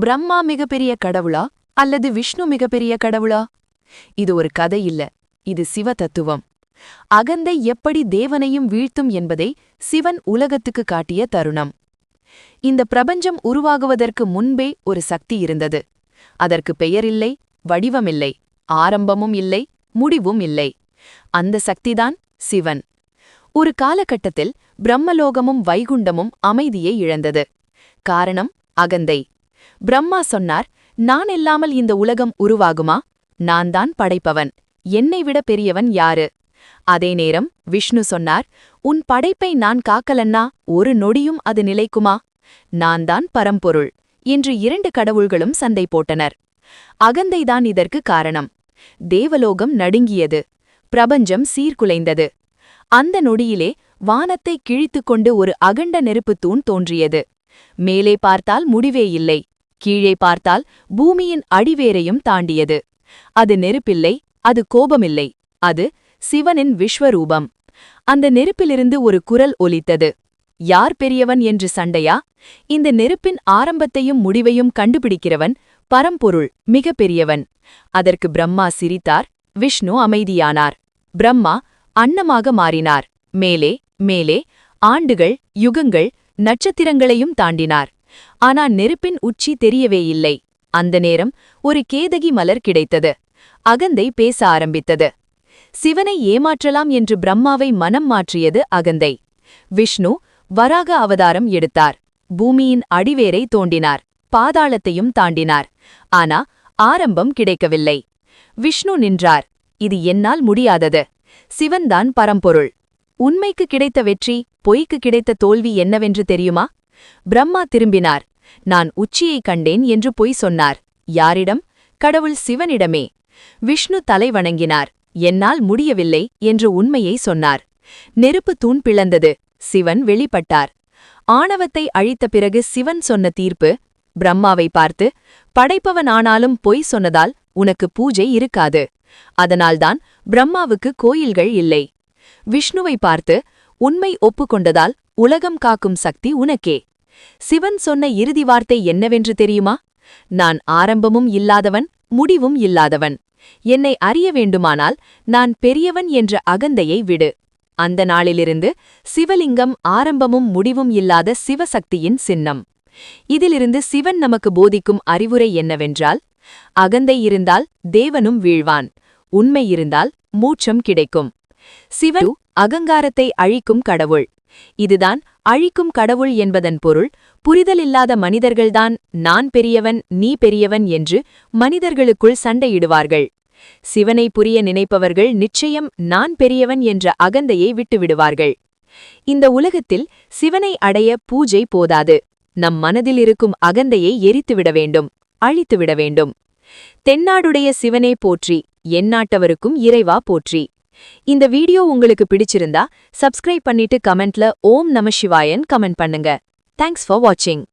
பிரம்மா மிகப்பெரிய கடவுளா அல்லது விஷ்ணு மிகப்பெரிய கடவுளா? இது ஒரு கதை இல்ல இது சிவ தத்துவம் அகந்தை எப்படி தேவனையும் வீழ்த்தும் என்பதை சிவன் உலகத்துக்கு காட்டிய தருணம். இந்த பிரபஞ்சம் உருவாகுவதற்கு முன்பே ஒரு சக்தி இருந்தது. அதற்கு பெயரில்லை வடிவமில்லை ஆரம்பமும் இல்லை முடிவும் இல்லை. அந்த சக்திதான் சிவன். ஒரு காலகட்டத்தில் பிரம்மலோகமும் வைகுண்டமும் அமைதியை இழந்தது. காரணம் அகந்தை. பிரம்மா சொன்னார் நான் இல்லாமல் இந்த உலகம் உருவாகுமா? நான் தான் படைப்பவன். என்னை விட பெரியவன் யாரு? அதே நேரம் விஷ்ணு சொன்னார் உன் படைப்பை நான் காக்கலன்னா ஒரு நொடியும் அது நிலைக்குமா? நான் தான் பரம்பொருள். என்று இரண்டு கடவுள்களும் சண்டை போட்டனர். அகந்தைதான் இதற்கு காரணம். தேவலோகம் நடுங்கியது. பிரபஞ்சம் சீர்குலைந்தது. அந்த நொடியிலே வானத்தை கிழித்துக் கொண்டு ஒரு அகண்ட நெருப்புத் தூண் தோன்றியது. மேலே பார்த்தால் முடிவே இல்லை. கீழே பார்த்தால் பூமியின் அடிவேரையும் தாண்டியது. அது நெருப்பில்லை அது கோபமில்லை. அது சிவனின் விஸ்வரூபம். அந்த நெருப்பிலிருந்து ஒரு குரல் ஒலித்தது. யார் பெரியவன் என்று சண்டையா? இந்த நெருப்பின் ஆரம்பத்தையும் முடிவையும் கண்டுபிடிக்கிறவன் பரம்பொருள் மிக பெரியவன். அதற்கு பிரம்மா சிரித்தார் விஷ்ணு அமைதியானார். பிரம்மா அன்னமாக மாறினார். மேலே மேலே ஆண்டுகள் யுகங்கள் நட்சத்திரங்களையும் தாண்டினார். ஆனா நெருப்பின் உச்சி தெரியவே இல்லை. அந்த நேரம் ஒரு கேதகி மலர் கிடைத்தது. அகந்தை பேச ஆரம்பித்தது. சிவனை ஏமாற்றலாம் என்று பிரம்மாவை மனம் மாற்றியது அகந்தை. விஷ்ணு வராக அவதாரம் எடுத்தார். பூமியின் அடிவேரை தோண்டினார். பாதாளத்தையும் தாண்டினார். ஆனா ஆரம்பம் கிடைக்கவில்லை. விஷ்ணு நின்றார். இது என்னால் முடியாதது. சிவன்தான் பரம்பொருள். உண்மைக்கு கிடைத்த வெற்றி பொய்க்கு கிடைத்த தோல்வி என்னவென்று தெரியுமா? பிரம்மா திரும்பினார். நான் உச்சியை கண்டேன் என்று பொய் சொன்னார். யாரிடம்? கடவுள் சிவனிடமே. விஷ்ணு தலை வணங்கினார். என்னால் முடியவில்லை என்று உண்மையை சொன்னார். நெருப்பு தூண் பிளந்தது. சிவன் வெளிப்பட்டார். ஆணவத்தை அழித்த பிறகு சிவன் சொன்ன தீர்ப்பு? பிரம்மாவை பார்த்து படைப்பவன் ஆனாலும் பொய் சொன்னதால் உனக்கு பூஜை இருக்காது. அதனால்தான் பிரம்மாவுக்கு கோயில்கள் இல்லை. விஷ்ணுவை பார்த்து உண்மை ஒப்புக்கொண்டதால் உலகம் காக்கும் சக்தி உனக்கே. சிவன் சொன்ன இறுதி வார்த்தை என்னவென்று தெரியுமா? நான் ஆரம்பமும் இல்லாதவன் முடிவும் இல்லாதவன். என்னை அறிய வேண்டுமானால் நான் பெரியவன் என்ற அகந்தையை விடு. அந்த நாளிலிருந்து சிவலிங்கம் ஆரம்பமும் முடிவும் இல்லாத சிவசக்தியின் சின்னம். இதிலிருந்து சிவன் நமக்கு போதிக்கும் அறிவுரை என்னவென்றால் அகந்தை இருந்தால் தேவனும் வீழ்வான் உண்மை இருந்தால் மூச்சம் கிடைக்கும். சிவன் அகங்காரத்தை அழிக்கும் கடவுள். இதுதான் அழிக்கும் கடவுள் என்பதன் பொருள். புரிதலில்லாத மனிதர்கள்தான் நான் பெரியவன் நீ பெரியவன் என்று மனிதர்களுக்குள் சண்டையிடுவார்கள். சிவனை புரிய நினைப்பவர்கள் நிச்சயம் நான் பெரியவன் என்ற அகந்தையை விட்டுவிடுவார்கள். இந்த உலகத்தில் சிவனை அடைய பூஜை போதாது. நம் மனதில் இருக்கும் அகந்தையை எரித்துவிட வேண்டும் அழித்துவிட வேண்டும். தென்னாடுடைய சிவனே போற்றி எந்நாட்டவருக்கும் இறைவா போற்றி. இந்த வீடியோ உங்களுக்கு பிடிச்சிருந்தா சப்ஸ்கிரைப் பண்ணிட்டு கமெண்ட்ல ஓம் நம சிவாயன் கமெண்ட் பண்ணுங்க. தேங்க்ஸ் ஃபார் வாட்சிங்